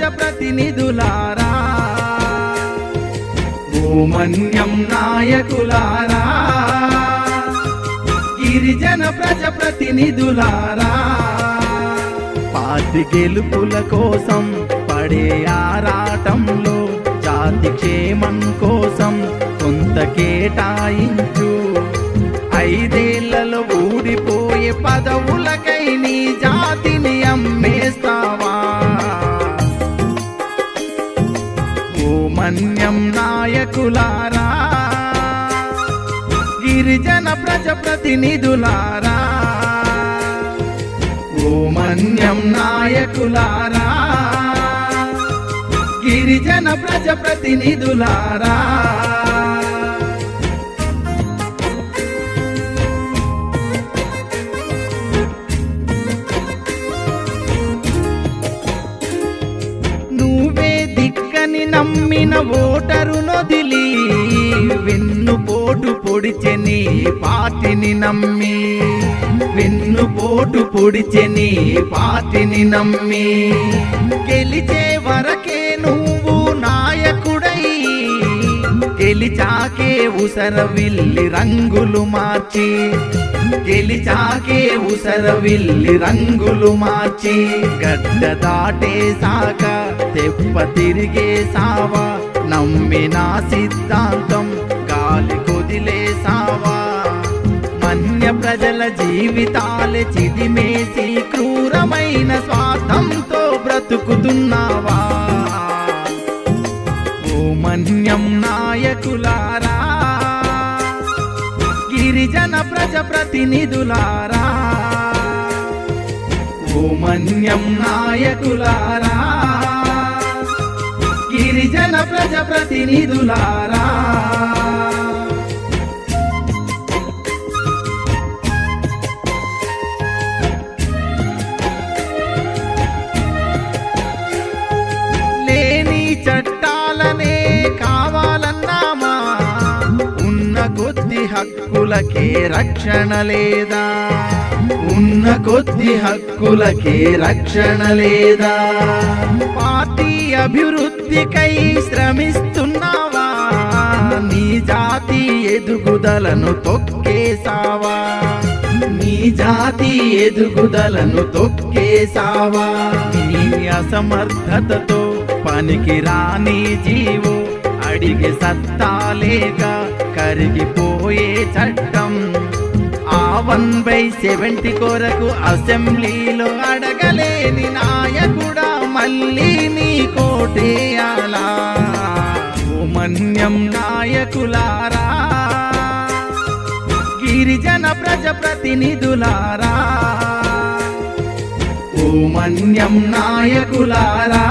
ప్రజాప్రతినిధులారా భూమన్యం నాయకులారా. గిరిజన ప్రజాప్రతినిధులారా పార్టీ గెలుపుల కోసం పడే ఆరాటంలో జాతి క్షేమం కోసం కొంత కేటాయించు. ఐదేళ్ళలో ఊడిపోయే పదవులకై నీ జా గిరిజన ప్రజాప్రతినిధులారా ఓమన్యం నాయకులారా. గిరిజన ప్రజాప్రతినిధులారా నువ్వే దిక్కని నమ్మిన ఓటరు నొదిలి వెన్నుపోటు పొడిచెని పాటిని నమ్మి. వెన్నుపోటు పొడిచెని పాటిని నమ్మి. గెలిచే వరకే నువ్వు నాయకుడై. గెలిచాకే ఉసర విల్లి రంగులు మార్చి. గెలిచాకే ఉసర విల్లి రంగులు మార్చి. గడ్డ దాటేసాక తెప్ప తిరిగే సావా. నమ్మిన సిద్ధాంతం గాలి కొదిలేసావా మన్య ప్రజల జీవితాలు చిదిమేసి క్రూరమైన స్వార్థంతో బ్రతుకుతున్నావా? ఓ మన్యం నాయకులారా గిరిజన ప్రజాప్రతినిధులారా ఓ మన్యం నాయకులారా గిరిజన ప్రజ ప్రతినిధులారా కొద్ది హక్కులకే రక్షణ లేదా? ఉన్న కొద్ది హక్కులకే రక్షణ లేదా? పార్టీ అభివృద్ధికై శ్రమిస్తున్నావా? నీ జాతి ఎదుగుదలను తొక్కేసావా నీ జాతి ఎదుగుదలను తొక్కేసావా నీ అసమర్థతతో పనికి రాని జీవో అడిగే సత్తా లేక కరిగిపోయే చట్టం. ఆ వన్ బై సెవెంటీ కొరకు అసెంబ్లీలో అడగలేని నాయకుడా మళ్ళీ నీ కోటేయాలా. ఓ మన్యం నాయకులారా గిరిజన ప్రజాప్రతినిధులారా. ఓ మన్యం నాయకులారా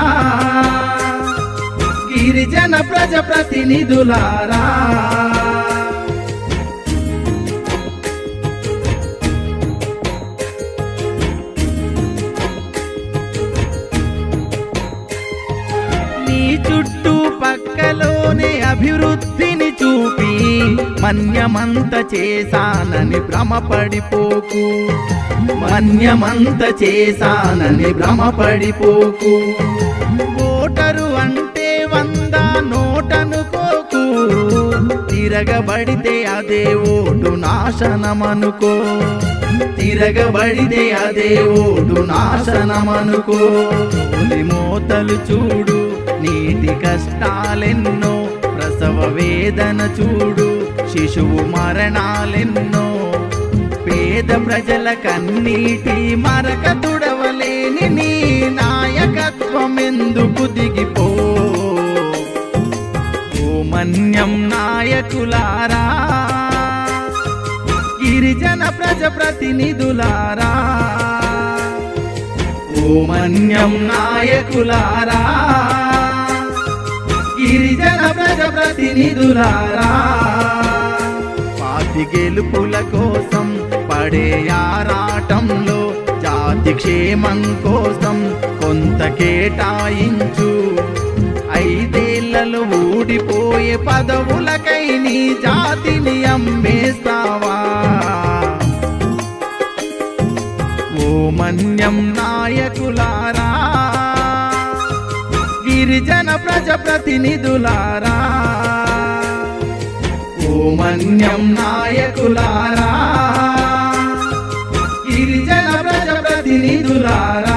గిరిజన ప్రజాప్రతినిధులారా. అభివృద్ధిని చూపి మన్యమంత చేశానని భ్రమపడిపోకు. మన్యమంత చేశానని భ్రమపడిపోకు. ఓటరు అంటే వంద నోటనుకోకు తిరగబడితే అదే ఓటు నాశనమనుకో. తిరగబడితే అదే ఓటు నాశనమనుకో. తొలి మోతలు చూడు నీటి కష్టాలెన్నో ప్రసవ వేదన చూడు శిశువు మరణాలెన్నో. పేద ప్రజల కన్నీటి మరక తుడవలేని నీ నాయకత్వం ఎందుకు దిగిపో. మన్యం నాయకులారా గిరిజన ప్రజాప్రతినిధులారా ఓ మన్యం నాయకులారా గిరిజన ప్రజాప్రతినిధులారా పాతి గెలుపుల కోసం పడే ఆరాటంలో జాతి క్షేమం కోసం కొంత కేటాయించు. ఐదేళ్ళలో ఊడిపోయే పదవులకై నీ జాతిని అమ్మేస్తావా? ఓ మన్యం నాయకులారా గిరిజన ప్రజప్రతినిధులారా ఓ మన్యం నాయకులారా. గిరిజన ప్రజప్రతినిధులారా